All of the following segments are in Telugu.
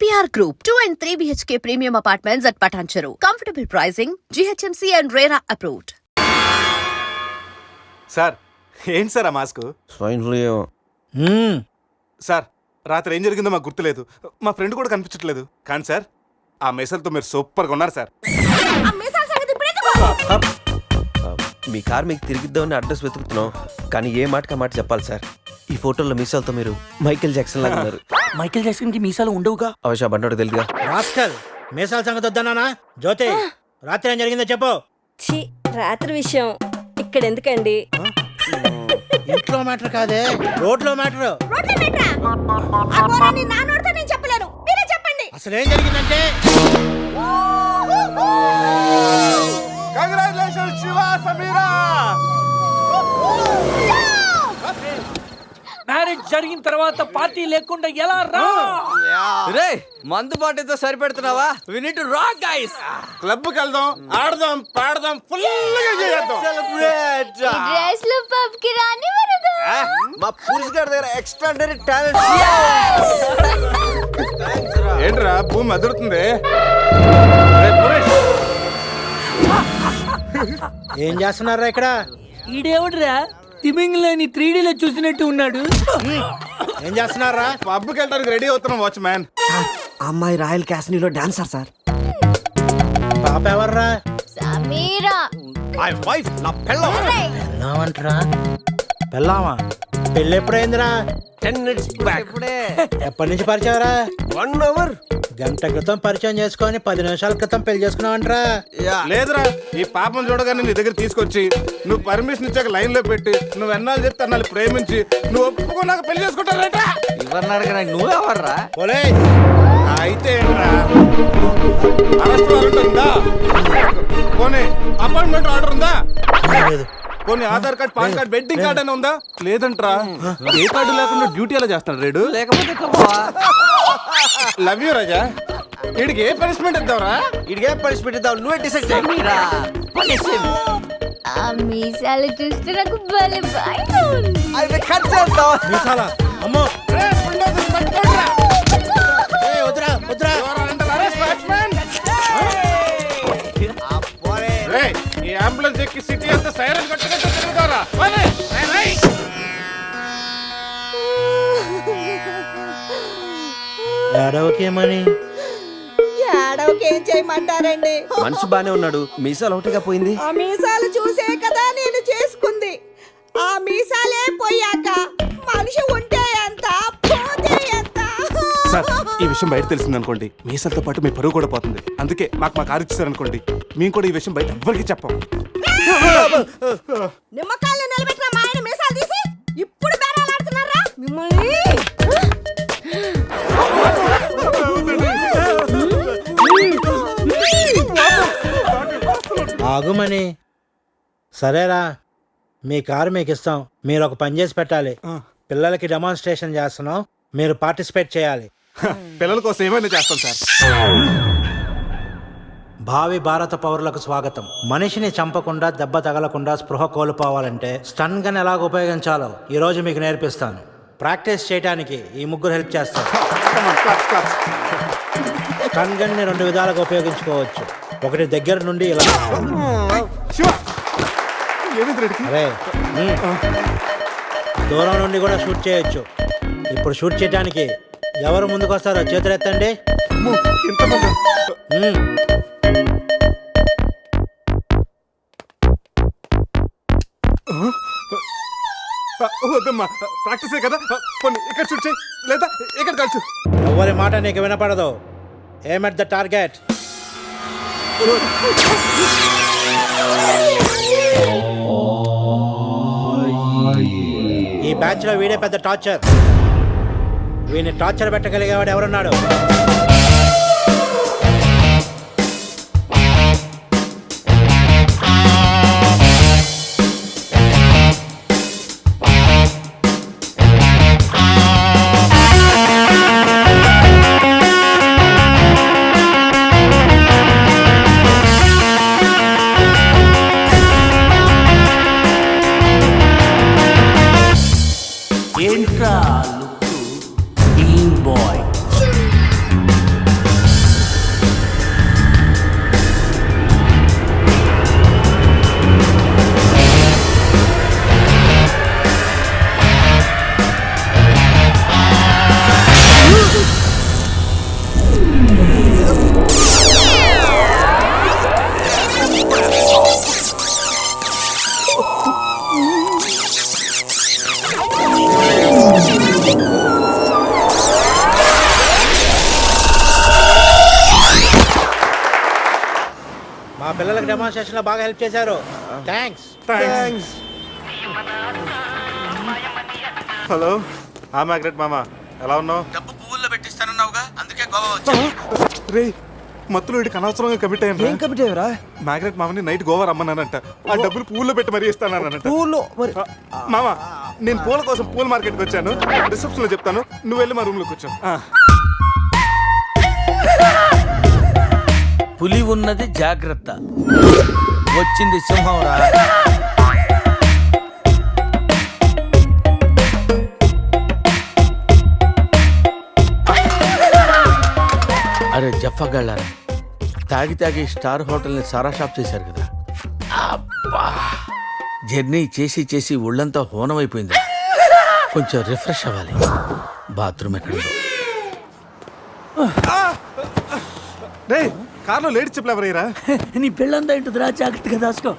KPR group two and three BHK premium apartments at Patancheru comfortable pricing GHMC and RERA approved sir ఏంటి సార్ ఆ మాస్క్ స్వైన్ ఫ్లూ సార్ రాత్రి ఏం జరిగిందో మాకు గుర్తులేదు మా ఫ్రెండ్ కూడా కనిపించట్లేదు కానీ సార్ ఆ మెసల్తో మీరు సూపర్గా ఉన్నారు సార్ ఆ మీసాల సంగతి ఇప్పుడు మీ కార్ మీకు తిరిగిద్దామని అడ్రస్ వెతుకుతున్నాం కానీ ఏ మాటకి ఆ మాట చెప్పాలి సార్ ఈ ఫోటోలో మీసాలతో మీరు మైకేల్ జాక్సన్ లాగా ఉన్నారు మైకేల్ జాక్సన్ కి మీసాలు ఉండవుగా అవశా బండోడు తెలుగుగా రాస్కల్ మీసాల సంగతి వద్దన్నానా జ్యోతి రాత్రి ఏం జరిగిందో చెప్పు ఛీ రాత్రి విషయం ఇక్కడ ఎందుకండి ఇంట్లో మ్యాటర్ కాదే రోడ్లో మ్యాటర్ అసలు ఏం జరిగిందంటే కంగ్రాచులేషన్ శివా సమీరా మ్యారేజ్ జరిగిన తర్వాత పార్టీ లేకుండా ఎలా రా రే మందు పార్టీతో సరిపెడుతున్నావా we need to rock guys club కి వెళ్దాం ఆడదాం పాడదాం ఫుల్ గా చేద్దాం సెలబ్రేట్ డ్రెస్ లో పబ్ కి రాని వరదు మా పురుష్ గారి దగ్గర ఎక్స్ట్రా ఎక్స్ట్రాడినరీ టాలెంట్ ఏంట్రా భూమి అదురుతుంది రే పురుష్ ఏం చేస్తున్నారా ఇక్కడ ఈడేవిడరా తిమింగ్ లేని లో చూసినట్టు ఉన్నాడు ఏం చేస్తున్నారా పబ్కి వెళ్ళడానికి రెడీ అవుతున్నాం వాచ్ మ్యాన్ అమ్మాయి రాయల్ లో డాన్సర్ సార్ పాప ఎవర్రా సమీరా మై వైఫ్ నా పెళ్ళం పెళ్ళామా పెళ్ళి ఎప్పుడైందిరా టెన్ మినిట్స్ బ్యాక్ ఇప్పుడే ఎప్పటి నుంచి పరిచయం రా వన్ అవర్ గంట క్రితం పరిచయం చేసుకొని పది నిమిషాల క్రితం పెళ్లి చేసుకున్నావంటరా లేదురా ఈ పాపం చూడగానే నీ దగ్గర తీసుకొచ్చి నువ్వు పర్మిషన్ ఇచ్చాక లైన్ లో పెట్టి నువ్వు ఎన్నాళ్ళు చెప్తే అన్నాళ్ళు ప్రేమించి నువ్వు ఒప్పుకున్నాక పెళ్లి చేసుకుంటారట ఎవరిని అడగరా నువ్వెవర్రా ఒలే అయితే ఏంట్రా అరెస్ట్ వారెంట్ ఉందా పోనీ అపాయింట్మెంట్ ఆర్డర్ ఉందా లేదు కొన్ని Aadhaar card PAN card wedding card అని ఉందా లేదంట్రా ఏ కార్డు లేకుండా డ్యూటీ ఎలా చేస్తాడు రేడు లేకపోతే లవ్ యూ రాజా వీడికి ఏ పనిష్మెంట్ ఇద్దాంరా వీడికి ఏ పనిష్మెంట్ ఇద్దాం నువ్వే డిసైడ్ చేయరా మీసాలు చూస్తే నాకు కట్ మీసాల అమ్మో ఈ అంబులెన్స్ ఎక్కి సిటీ అంతా సైరన్ కట్టుకుంటే తిరుగుతారా ఏం చేయమంటారండి మనిషి బానే ఉన్నాడు మీసాలు ఒకటిగా పోయింది ఆ మీసాలు చూసే కదా నేను చేసుకుంది ఆ మీసాలే పోయాక మనిషి ఉంటే సార్ ఈ విషయం బయట తెలిసింది అనుకోండి సార్తో పాటు మీ పరువు కూడా పోతుంది అందుకే మాకు మా కారు ఇచ్చారనుకోండి మేము కూడా ఈ విషయం బయట ఎవ్వరికి చెప్పము ఆగుమని సరేరా మీ కారు మీకు ఇస్తాం మీరు ఒక పని చేసి పెట్టాలి పిల్లలకి డెమాన్స్ట్రేషన్ చేస్తున్నాం మీరు పార్టిసిపేట్ చేయాలి పిల్లల కోసం ఏమైనా చేస్తాం సార్ భావి భారత పౌరులకు స్వాగతం మనిషిని చంపకుండా దెబ్బ తగలకుండా స్పృహ కోల్పోవాలంటే స్టన్ గన్ ఎలాగ ఉపయోగించాలో ఈ రోజు మీకు నేర్పిస్తాను ప్రాక్టీస్ చేయడానికి ఈ ముగ్గురు హెల్ప్ చేస్తారు స్టన్ గన్ని రెండు విధాలుగా ఉపయోగించుకోవచ్చు ఒకటి దగ్గర నుండి ఇలా దూరం నుండి కూడా షూట్ చేయొచ్చు ఇప్పుడు షూట్ చేయడానికి ఎవరు ముందుకొస్తారో చేతులు ఎత్తండి కదా ఇక్కడ ఇక్కడ ఎవరి మాట నీకు వినపడదు ఏం ఎట్ ద టార్గెట్ ఈ బ్యాచ్ లో వీడే పెద్ద టార్చర్ వీని టార్చర్ పెట్టగలిగేవాడు ఎవరున్నాడు సెషన్లో బాగా హెల్ప్ చేశారు థ్యాంక్స్ థ్యాంక్స్ హలో ఆ మ్యాగ్రెట్ మామ ఎలా ఉన్నావు డబ్బు పువ్వుల్లో పెట్టిస్తానున్నావుగా అందుకే గోవా రే మత్తులో వీడికి అనవసరంగా కమిట్ అయ్యాను ఏం కమిట్ అయ్యారా మ్యాగ్రెట్ మామని నైట్ గోవా రమ్మన్నానంట ఆ డబ్బులు పూల్లో పెట్టి మరీ ఇస్తానన్నానంట పూలు మరి మామ నేను పూల కోసం పూల మార్కెట్కి వచ్చాను రిసెప్షన్లో చెప్తాను నువ్వు వెళ్ళి మా రూమ్లోకి వచ్చావు పులి ఉన్నది జాగ్రత్త వచ్చింది సింహం రా అరే జఫగాళ్ళారా తాగి తాగి స్టార్ హోటల్ని సారా షాప్ చేశారు కదా అబ్బా జర్నీ చేసి చేసి ఒళ్ళంతా హోనమైపోయింది కొంచెం రిఫ్రెష్ అవ్వాలి బాత్రూమ్ ఎక్కడ కార్లో లేడీ చెప్పలే ఎవరయ్యరా నీ పెళ్ళందా రా జాగ్రత్తగా దాచుకో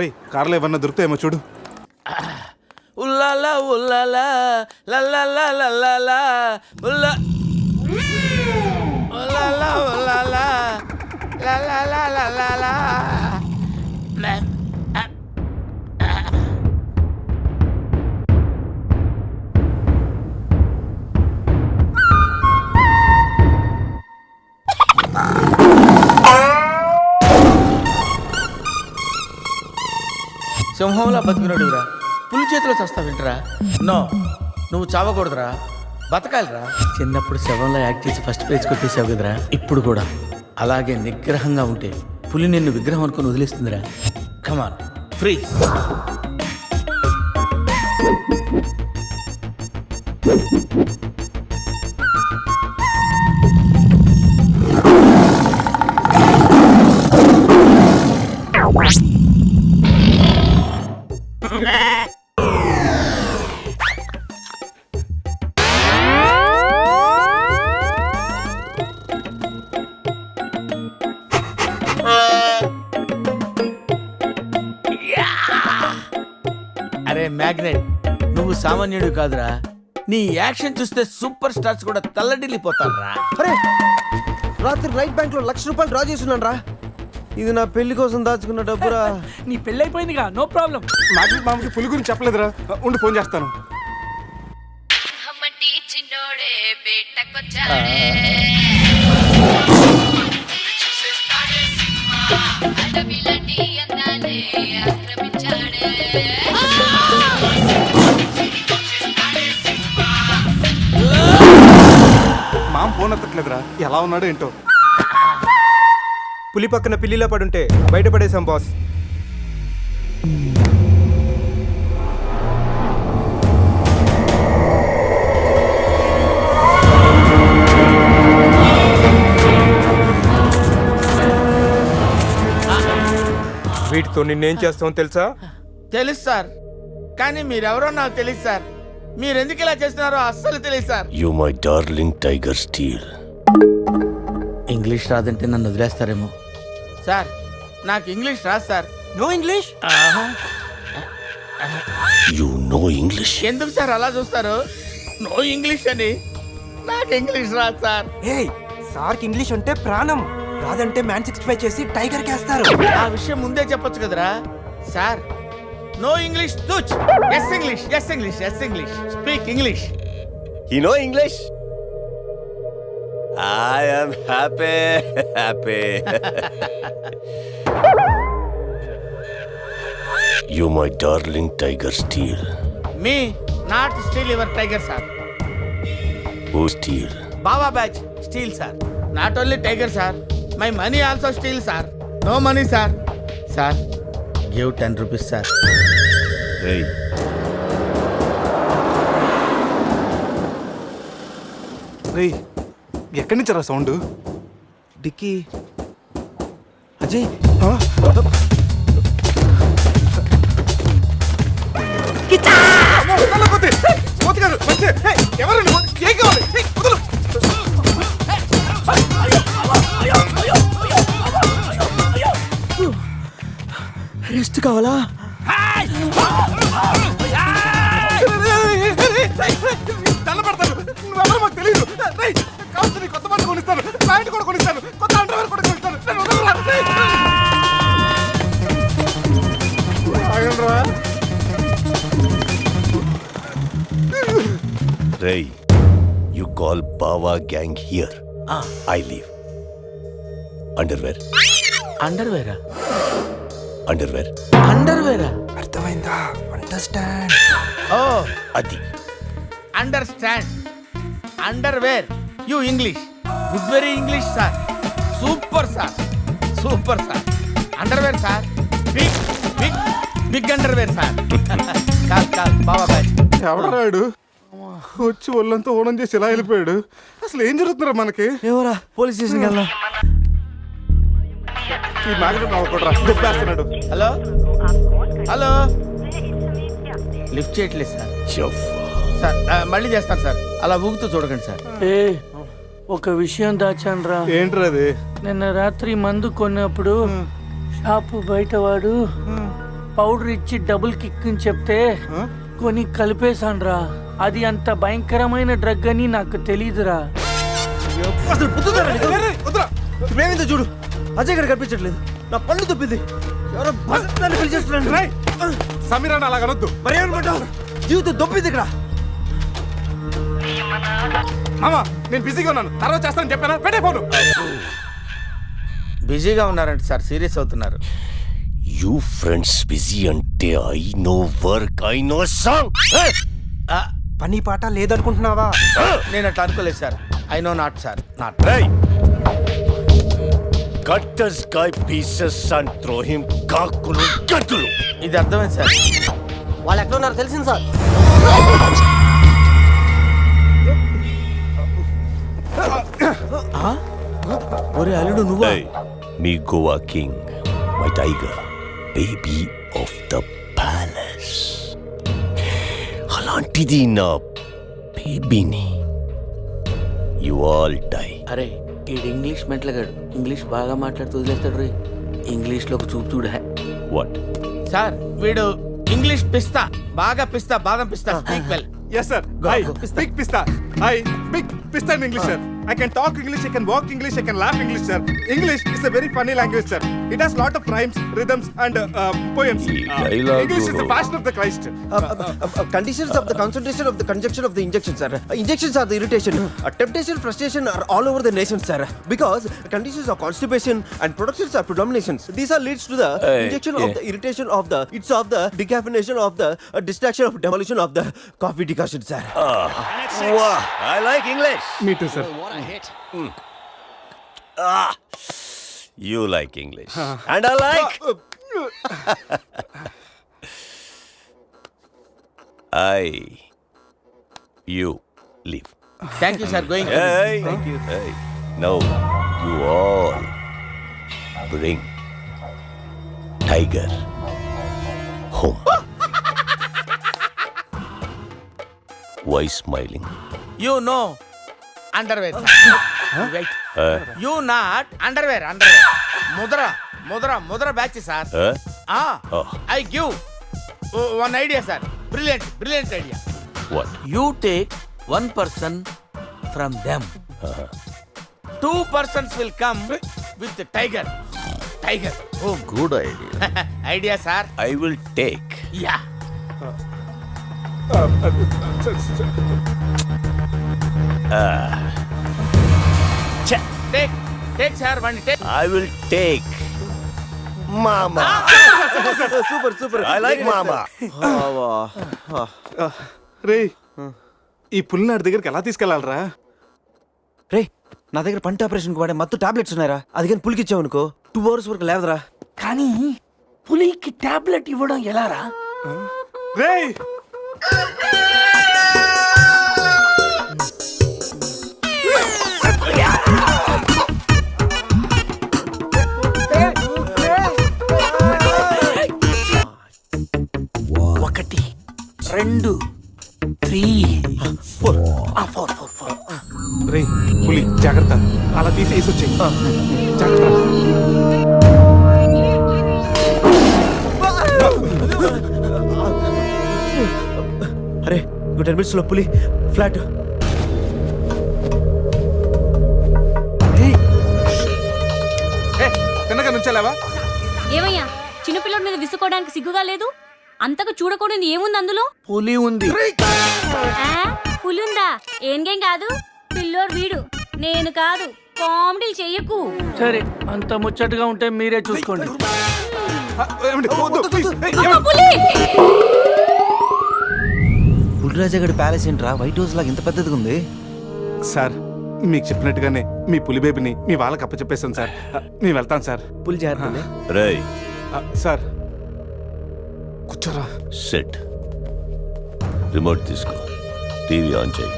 రే కార్లో ఏమన్నా దొరుకుతాయేమో చూడు ఉల్లాలా ఉల్లాలా లల్లాలా లల్లాలా ఉల్లా ఉల్లాలా ఉల్లాలా లల్లాలా లల్లాలా సింహంలా బతికినడురా పులి చేతిలో చస్తావింటరా నో నువ్వు చావకూడదురా బతకాలిరా చిన్నప్పుడు శవంలో యాక్ట్ చేసి ఫస్ట్ ప్రైజ్ కొట్టేసావు కదరా ఇప్పుడు కూడా అలాగే నిగ్రహంగా ఉంటే పులి నిన్ను విగ్రహం అనుకుని వదిలేస్తుందిరా come on free సామాన్యుడు కాదురా నీ యాక్షన్ చూస్తే సూపర్ స్టార్స్ కూడా తల్లడిల్లిపోతారా అరే రాత్రి రైట్ బ్యాంక్ లో లక్ష రూపాయలు డ్రా చేస్తున్నాను రా ఇది నా పెళ్లి కోసం దాచుకున్న డబ్బురా నీ పెళ్లి అయిపోయిందిగా నో ప్రాబ్లం మాజీ మామకి పులి గురించి చెప్పలేదురా ఉండి ఫోన్ చేస్తాను I ఫోన్ ఎలా ఉన్నాడు ఏంటో పులి పక్కన పిల్లిలో పడుంటే బయటపడేశాం బాస్ వీటితో నిన్నేం చేస్తామో తెలుసా తెలుసు సార్ కానీ మీరెవరో నాకు తెలుసు సార్ మీరు ఎందుకు ఇలా చేస్తున్నారో అస్సలు తెలియదు sir you my darling tiger steel English రాదంటే నన్ను వదిలేస్తారేమో సార్ నాకు ఇంగ్లీష్ రాదు sir no English you no English ఎందుకు సార్ అలా చూస్తారు నో ఇంగ్లీష్ అని నాకు ఇంగ్లీష్ రాదు సార్ ఏ సార్కి ఇంగ్లీష్ అంటే ప్రాణం రాదంటే మ్యాన్ సిక్స్టీ ఫైవ్ చేసి టైగర్ కేస్తారు ఆ విషయం ముందే చెప్పొచ్చు కదరా sir No English, tuch. Yes English, yes English, yes English. Speak English. You know English? I am happy. You my darling tiger steal. Me? Not steal your tiger, sir. Who steal? Baba Badge steal, sir. Not only tiger, sir. My money also steal, sir. No money, sir. Sir, give ten rupees sir ఎక్కడి నుంచి రా సౌండ్ డిక్కి అజయ్ ఎవరండి? ఏం కావాలి? రెస్ట్ కావాలా మాకు తెలియదు కొత్త కూడా కొత్త కూడా రే యు కాల్ బావా gang here I leave underwear అండర్వేరా underwear అండర్వేరా అర్థమైందా అండర్స్టాండ్ ఓ అది understand underwear you English good very English sir super sir super sir underwear sir big big big underwear sir call call Baba boy ఎవడాడు వచ్చి ఒళ్ళంతా ఓనం చేసి ఇలా వెళ్ళిపోయాడు అసలు ఏం జరుగుతున్నారా మనకి ఎవరా పోలీస్ స్టేషన్కి వెళ్దాం ఈ మ్యాగ్నెట్ అవ్వకూడరా దుప్పేస్తున్నాడు హలో హలో లిఫ్ట్ చేయట్లేదు సార్ సార్ మళ్ళీ చేస్తాను సార్ అలా ఊగుతూ చూడకండి సార్ ఏ ఒక విషయం దాచానురా ఏంట్రా అది నిన్న రాత్రి మందు కొన్నప్పుడు షాపు బయటవాడు పౌడర్ ఇచ్చి డబుల్ కిక్ అని చెప్తే కొని కలిపేశాన్రా అది అంత భయంకరమైన డ్రగ్ అని నాకు తెలియదురా అసలు చూడు అజయ్ ఇక్కడ కనిపించట్లేదు నా పళ్ళు తప్పింది ఎవరో భర్తని పిలిచేస్తున్నాను రై సమీరాన్ని అలా అనొద్దు మరి ఏమనుకుంటావు జీవితం దొప్పింది ఇక్కడ మామా నేను బిజీగా ఉన్నాను తర్వాత చేస్తానని చెప్పాను పెట్టే ఫోను బిజీగా ఉన్నారంటే సార్ సీరియస్ అవుతున్నారు యూ ఫ్రెండ్స్ బిజీ అంటే I know work I know song పని పాట లేదనుకుంటున్నావా నేను అట్లా అనుకోలేదు sir I know not sir not right cutters Kai pieces and throw him కాకులు గతులు ఇది అర్థమైంది సార్ వాళ్ళు ఎక్కడ ఉన్నారో తెలిసింది సార్ ఒరే అల్లుడు నువ్వా మీ Goa king my tiger baby of the palace అలాంటిది నా బేబీని యు ఆల్ టై అరే ఈడు ఇంగ్లీష్ మెట్లగాడు ఇంగ్లీష్ బాగా మాట్లాడుతూ వదిలేస్తాడు రే ఇంగ్లీష్ లో చూపు చూడ వాట్ సార్ వీడు ఇంగ్లీష్ పిస్తా బాగా పిస్తా బాదం పిస్తా స్పీక్ వెల్ ఎస్ సార్ పిస్తా go. Hi, big pista. Hi, I can talk English, I can walk English, I can laugh English, sir. English is a very funny language, sir. It has lot of rhymes, rhythms, and uh, uh, poems. Uh, English is the passion of the Christ. Uh, uh, uh, uh, uh, conditions of the concentration of the conjunction of the injection, sir. Uh, injections are the irritation. Uh, temptation, frustration are all over the nation, sir. Because conditions of constipation and productions are predominations. These are leads to the injection yeah. of the irritation of the it's of the decaffeination of the uh, distraction of demolition of the coffee decoction, sir. Ah, wow, I like English. Me too, sir. a hit. Ah, you like English. And I like. I. You leave. Thank you, sir. Going. Hey, Thank you. Hey. Now, you all bring tiger home. Why smiling? You know, underwear wait you not underwear underwear Mudra ముద్ర Mudra batch sir I give one idea sir brilliant brilliant idea you take one person from them two persons will come with tiger tiger oh good idea idea sir I will take yeah I will take మామా సూపర్ సూపర్ ఐ లైక్ మామా రే ఈ పుల్లినాడి దగ్గరికి ఎలా తీసుకెళ్లాలరా రే నా దగ్గర పంట కు వాడే మత్తు టాబ్లెట్స్ ఉన్నాయరా అది కానీ పులికి ఇచ్చావనుకో టూ అవర్స్ వరకు లేదరా కానీ పులికి టాబ్లెట్ ఇవ్వడం రా రే రెండు three four four four four పులి జాగ్రత్త అలా తీసేసి వచ్చి జాగ్రత్త అరే టెన్ మినిట్స్లో పులి ఫ్లాట్ తిన్నగా నుంచలేవా ఏమయ్యా చిన్నపిల్లడి మీద విసుకోవడానికి సిగ్గుగా లేదు అంతకు చూడకూడదు ఏముంది అందులో పులి ఉంది పులి ఉందా ఏంగేం కాదు పిల్లోడు వీడు నేను కాదు కామెడీ చెయ్యకు సరే అంత ముచ్చటగా ఉంటే మీరే చూసుకోండి అమ్మ, పులి పులిరాజగడ్ ప్యాలెస్ ఏంట్రా వైట్ హౌస్ లాగా ఇంత పెద్దదిగా ఉంది సార్ మీకు చెప్పినట్టుగానే మీ పులి బేబీని మీ వాళ్ళకి అప్పచెప్పేసాను సార్ మేము వెళ్తాం సార్ పులి జాగ్రత్త రేయ్ సార్ కూర్చోరా సెట్ రిమోట్ తీసుకో టీవీ ఆన్ చేయి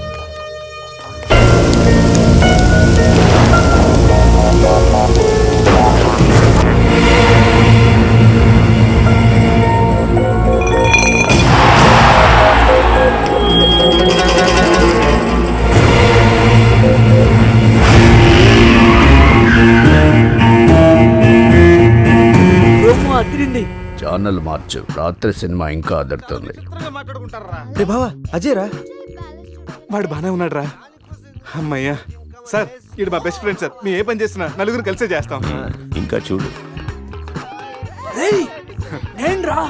చూడొచ్చు రాత్రి సినిమా ఇంకా అదరుతుంది రే బావా అజయ్ రా వాడు బానే ఉన్నాడు రా అమ్మయ్యా సార్ ఇది మా బెస్ట్ ఫ్రెండ్ సార్ మేము ఏ పని చేసినా నలుగురు కలిసే చేస్తాం ఇంకా చూడు నేను రా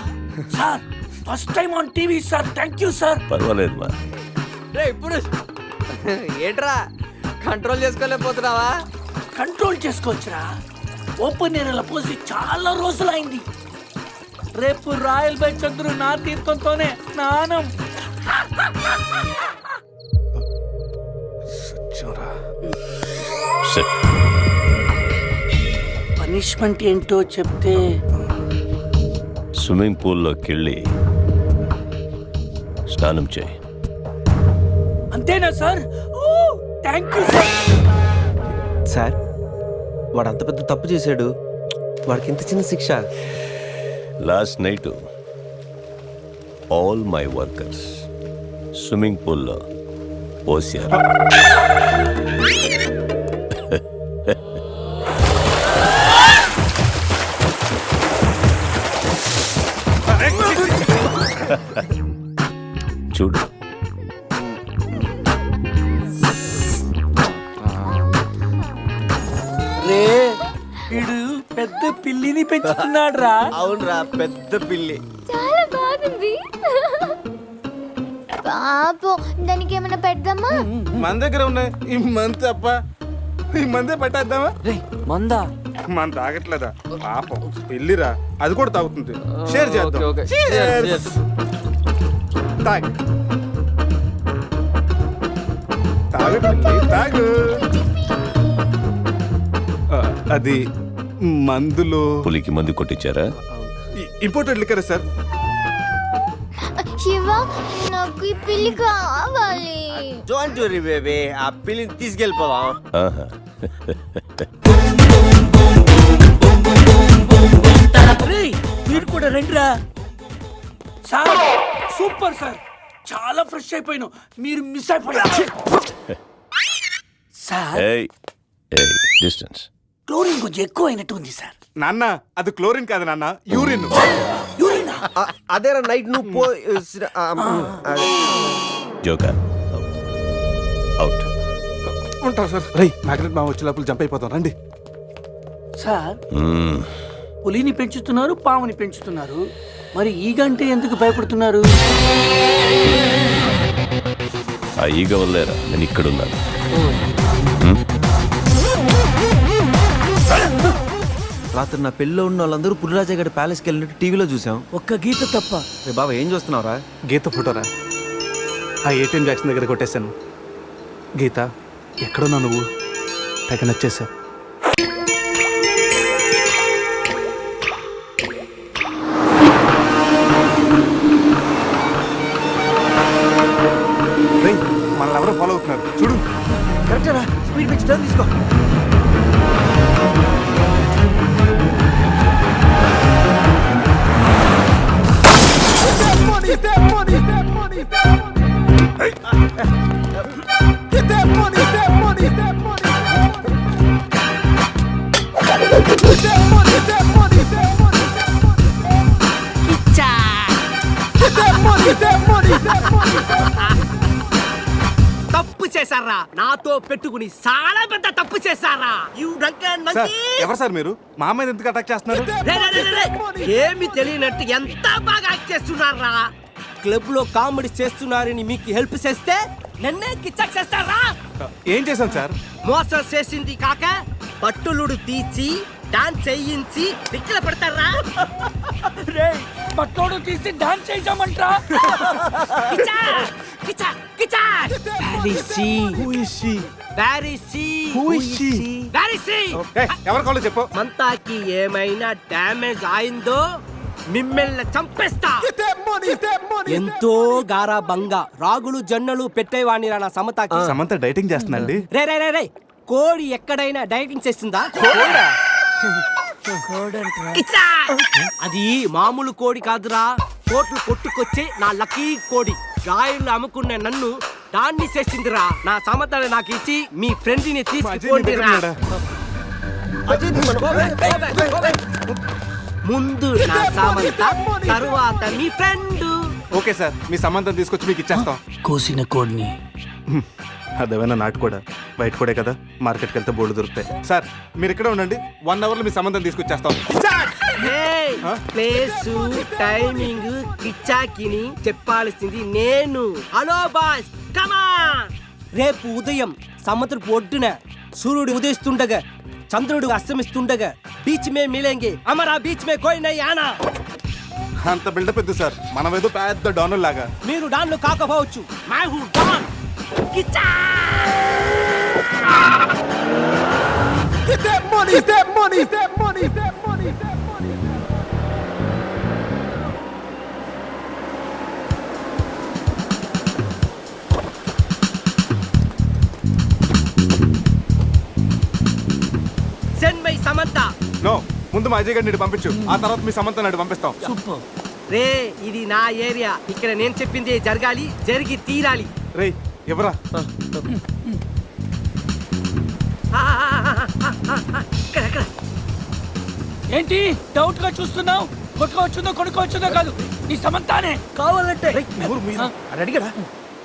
sir first time on TV sir thank you sir పర్వాలేదు మా రే ఇప్పుడు ఏట్రా కంట్రోల్ చేసుకోలేకపోతున్నావా కంట్రోల్ చేసుకోవచ్చురా ఓపెన్ ఏరియాలో పోసి చాలా రోజులు అయింది రేపు రాయల్ బై చంద్రు నా తీర్థంతోనే స్నానం పనిష్మెంట్ ఏంటో చెప్తే స్విమ్మింగ్ పూల్లోకి వెళ్ళి స్నానం చేయి అంతేనా sir thank you sir sir వాడు అంత పెద్ద తప్పు చేశాడు వాడికి ఇంత చిన్న శిక్ష last night all my workers swimming పూల్లో పోసారు వీడు పెద్ద పిల్లిని పెంచుతున్నాడు రా అవునరా పెద్ద పిల్లి చాలా బాగుంది పాపం దానికి ఏమైనా పెడదామా మన దగ్గర ఉన్నాయి ఈ మంత్ తప్ప ఈ మందే పెట్టేద్దామా మందా మనం తాగట్లేదా పాపం పిల్లిరా అది కూడా తాగుతుంది షేర్ చేద్దాం తాగు తాగు అది మందులో పులికి మందు కొట్టించారా ఇంపార్టెంట్ లిక్కరే సార్ శివ నాకు ఈ పిల్లి కావాలి డోంట్ వరీ బేబీ ఆ పిల్లిని తీసుకెళ్ళిపోదాం మీరు కూడా రండిరా సార్ సూపర్ సార్ చాలా ఫ్రెష్ అయిపోయాను మీరు మిస్ అయిపోయారు సార్ ఏయ్ డిస్టెన్స్ క్లోరిన్ కొంచెం ఎక్కువైనట్టు ఉంది సార్ నాన్న అది క్లోరిన్ కాదు నాన్న యూరిన్ యూరిన్ అదేరా నైట్ నువ్వు పో జోకర్ అవుట్ సార్ రై మ్యాగ్నెట్ మా వచ్చే లోపల జంప్ అయిపోతాం రండి సార్ పులిని పెంచుతున్నారు పాముని పెంచుతున్నారు మరి ఈగంటే ఎందుకు భయపడుతున్నారు ఆ ఈగ వల్లేరా నేను ఇక్కడ ఇక్కడున్నాను రాత్రి నా పెళ్ళిలో ఉన్న వాళ్ళందరూ గారి ప్యాలెస్కి వెళ్ళినట్టు టీవీలో చూసాం ఒక్క గీత తప్ప రే బాబా ఏం చూస్తున్నావురా గీత ఫోటోరా ఆ ఏటీఎం జాక్షన్ దగ్గర కొట్టేశాను గీత ఎక్కడున్నా నువ్వు తగ్గ నచ్చేసా మనల్ని ఎవరో ఫాలో అవుతున్నారు చూడు కరెక్టరా స్పీడ్ పెంచి తీసుకో పెట్టుకుని చాలా పెద్ద తప్పు చేశారా ఎవరు సార్ మీరు మా అమ్మాయి ఎందుకు అటాక్ చేస్తున్నారు ఏమి తెలియనట్టు ఎంత బాగా చేస్తున్నారా క్లబ్ లో కామెడీ చేస్తున్నారని మీకు హెల్ప్ చేస్తే నన్నే కిచక్ చేస్తారా ఏం చేశాం సార్ మోసం చేసింది కాక పట్టులుడు తీసి డాన్స్ చేయించి దిక్కులు పడతారా రే పట్టుడు తీసి డాన్స్ చేసామంట్రా కిచా కిచా కిచా ఎవరి కాళ్ళు చెప్పు మంతాకి ఏమైనా డ్యామేజ్ అయిందో మిమ్మల్ని చంపేస్తా ఎంతో గారాబంగా రాగులు జొన్నలు పెట్టేవాణి నా సమతకి సమంత డైటింగ్ చేస్తుందండి రే రే రే కోడి ఎక్కడైనా డైటింగ్ చేస్తుందా అది మామూలు కోడి కాదురా కోట్లు కొట్టుకొచ్చే నా లక్కీ కోడి గాయలు అమ్ముకున్న నన్ను దాన్ని చేసిందిరా నా సమతని నాకు ఇచ్చి మీ ఫ్రెండ్ ని తీసుకోండిరా ముందు నా సామంత తరువాత మీ ఫ్రెండ్ ఓకే సార్ మీ సంబంధం తీసుకొచ్చి మీకు ఇచ్చేస్తాం కోసిన కోడ్ని అదేమైనా నాటుకోడా బయట కూడా కదా మార్కెట్కి వెళ్తే బోర్డు దొరుకుతాయి సార్ మీరు ఇక్కడ ఉండండి వన్ అవర్లో మీ సంబంధం తీసుకొచ్చేస్తాం సార్ ప్లేసు టైమింగ్ కిచ్చాకిని చెప్పాల్సింది నేను హలో బాస్ కమా రేపు ఉదయం సముద్రపు ఒడ్డున సూర్యుడు ఉదయిస్తుండగా చంద్రుడు అస్తమిస్తుండగా బీచ్ మే మిలేంగి అమరా బీచ్ మే కోయినై ఆనా అంత బిల్డప్ ఎద్దు సార్ మనం ఏదో పెద్ద డాన్ లాగా మీరు లు కాకపోవచ్చు మై హూ డాన్ కిచా Get that money, that money, that money, that money, that money. ముందు మా అజయ్ గారిని ఇటు పంపించు ఆ తర్వాత మీ సమంత నాడు పంపిస్తాం రే ఇది నా ఏరియా ఇక్కడ నేను చెప్పింది జరగాలి జరిగి తీరాలి రే ఎవరా ఏంటి డౌట్ గా చూస్తున్నావు కొట్టుకోవచ్చుందో కొనుక్కోవచ్చుందో కాదు నీ సమంతానే కావాలంటే మీద అడిగడా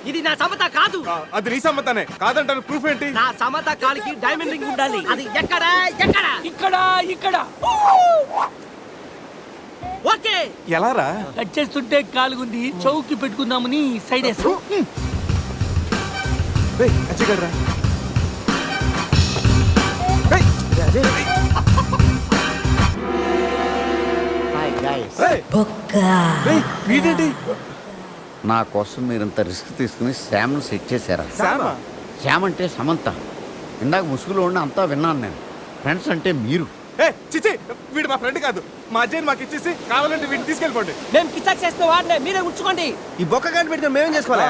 ఇది నా సమత కాదు అది నీ సమతనే కాదంట ప్రూఫ్ ఏంటి నా సమత కాలికి డైమండ్ రింగ్ ఉండాలి అది ఎక్కడ ఎక్కడ ఇక్కడ ఇక్కడ ఓకే ఎలా రా కట్ చేస్తుంటే కాలుగుంది చౌకి పెట్టుకుందామని సైడ్ వేసు అచ్చగడరా హాయ్ గైస్ నా కోసం మీరు ఇంత రిస్క్ తీసుకుని శామ్ను సెట్ చేశారా శ్యామ్ అంటే సమంత ఇందాక ముసుగులో ఉండి అంతా విన్నాను నేను ఫ్రెండ్స్ అంటే మీరు ఏ చిచి వీడు మా ఫ్రెండ్ కాదు మా అజ్జయ్యని మాకు ఇచ్చేసి కావాలంటే వీడిని తీసుకెళ్ళిపోండి మేము కిచాక్ చేస్తే వాడినే మీరే ఉంచుకోండి ఈ బొక్క కానీ పెడితే మేమేం చేసుకోవాలి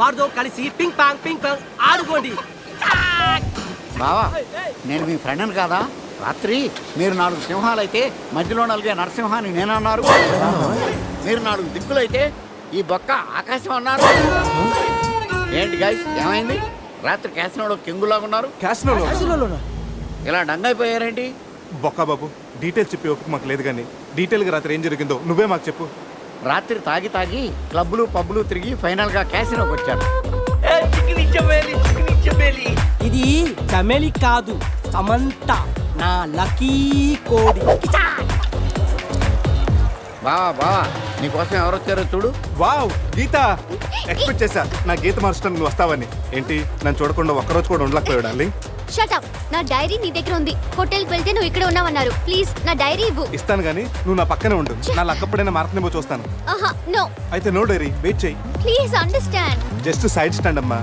వారితో కలిసి పింక్ పాంగ్ పింక్ పాంగ్ ఆడుకోండి బావా నేను మీ ఫ్రెండ్ అని కాదా రాత్రి మీరు నాలుగు సింహాలు అయితే మధ్యలో నలిగే నరసింహాని నేనన్నారు మీరు నాలుగు దిక్కులైతే ఈ బొక్క ఆకాశం అన్నారు ఏంటి గాయస్ ఏమైంది రాత్రి క్యాసినోలో కింగులాగా ఉన్నారు ఇలా ఇలా అయిపోయారేంటి బొక్క బాబు డీటెయిల్స్ చెప్పి ఒప్పుకు మాకు లేదు కానీ డీటెయిల్గా రాత్రి ఏం జరిగిందో నువ్వే మాకు చెప్పు రాత్రి తాగి తాగి క్లబ్లు పబ్లు తిరిగి ఫైనల్గా క్యాసినోకి వచ్చారు ఇది చమెలి కాదు సమంత నా లకీ కోడి బావా బావా నీకోసం ఎవరు వచ్చారో చూడు వావ్ గీత ఎక్స్పెక్ట్ చేశా నా గీత మార్చడం నువ్వు వస్తావని ఏంటి నన్ను చూడకుండా ఒక్కరోజు కూడా ఉండలేకపోయాడు అల్లి నా డైరీ నీ దగ్గర ఉంది హోటల్కి వెళ్తే నువ్వు ఇక్కడ ఉన్నావన్నారు ప్లీజ్ నా డైరీ ఇవ్వు ఇస్తాను కానీ నువ్వు నా పక్కనే ఉండు నా లక్కప్పుడైనా మారుతుందేమో చూస్తాను ఆహా నో అయితే నో డైరీ వెయిట్ చేయి please understand just side stand అమ్మా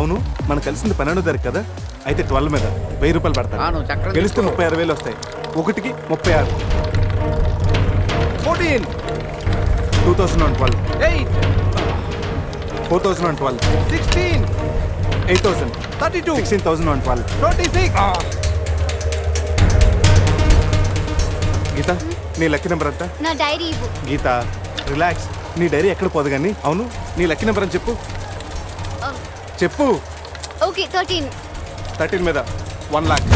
అవును మనం కలిసింది పన్నెండో తారీఖు కదా అయితే ట్వెల్వ్ మీద వెయ్యి రూపాయలు పడతాను గెలిస్తే ముప్పై ఆరు వేలు వస్తాయి ఒకటికి ముప్పై ఆరు fourteen two thousand and twelve eight four thousand and twelve sixteen eight thousand thirty two sixteen thousand and twelve twenty six Geetha నీ లక్కీ నెంబర్ ఎంత నా డైరీ గీత రిలాక్స్ నీ డైరీ ఎక్కడ పోదు కానీ అవును నీ లక్కీ నెంబర్ అని చెప్పు చెప్పు ఓకే థర్టీన్ థర్టీన్ మీద వన్ లాక్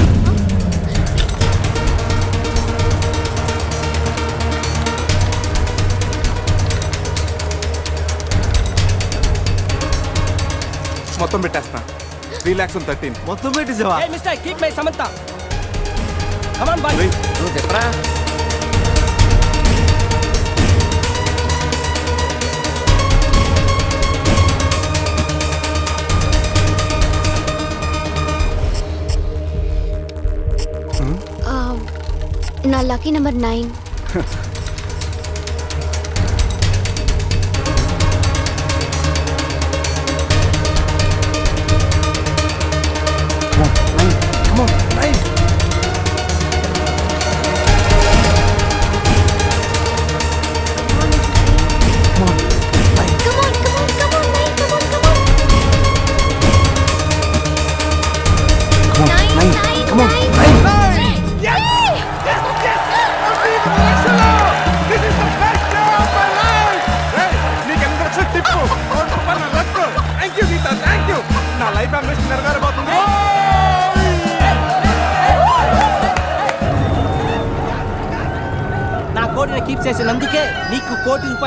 మొత్తం పెట్టేస్తున్నా త్రీ ల్యాక్స్ అండ్ థర్టీన్ మొత్తం పెట్టేసావా ఏ mister keep my Samantha come on boy నువ్వు చెప్పరా నా లక్కీ నెంబర్ నైన్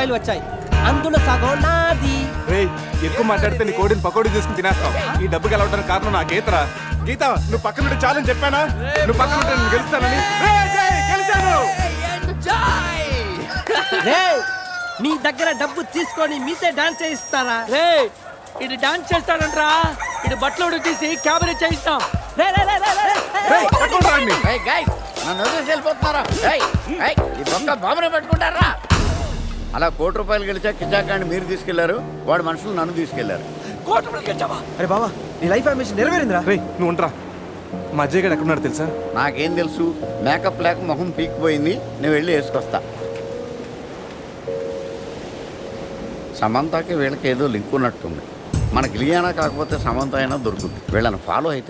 రూపాయలు వచ్చాయి అందులో సగం నాది ఎక్కువ మాట్లాడితే నీ కోడిని పకోడి చేసుకుని తినేస్తాం ఈ డబ్బు గెలవడానికి కారణం నా గీతరా గీత నువ్వు పక్కన నుండి చాలని చెప్పానా నువ్వు పక్కన ఉంటే నేను గెలుస్తానని మీ దగ్గర డబ్బు తీసుకొని మీతే డాన్స్ చేయిస్తారా రే ఇది డాన్స్ చేస్తాడంట్రా ఇది బట్టలు ఉడికేసి క్యాబరీ చేయిస్తాం రే, రే, రే, రే, రే, రే. నన్ను వదిలేసి వెళ్ళిపోతున్నారా ఈ అలా కోటి రూపాయలు గెలిచా కిచాకాండి మీరు తీసుకెళ్లారు వాడి మనుషులు నన్ను తీసుకెళ్లారు కోటి రూపాయలు గెలిచావా అరే బాబా నీ లైఫ్ అంబిషన్ నెరవేరిందిరా రే నువ్వు ఉండరా మా అజయ్ గారు ఎక్కడున్నాడు తెలుసా నాకేం తెలుసు మేకప్ లేక మొహం పీకిపోయింది నేను వెళ్ళి వేసుకొస్తా సమంతకి వీళ్ళకి ఏదో లింక్ ఉన్నట్టుంది మనకి లియానా కాకపోతే సమంత అయినా దొరుకుతుంది వీళ్ళని ఫాలో అయితే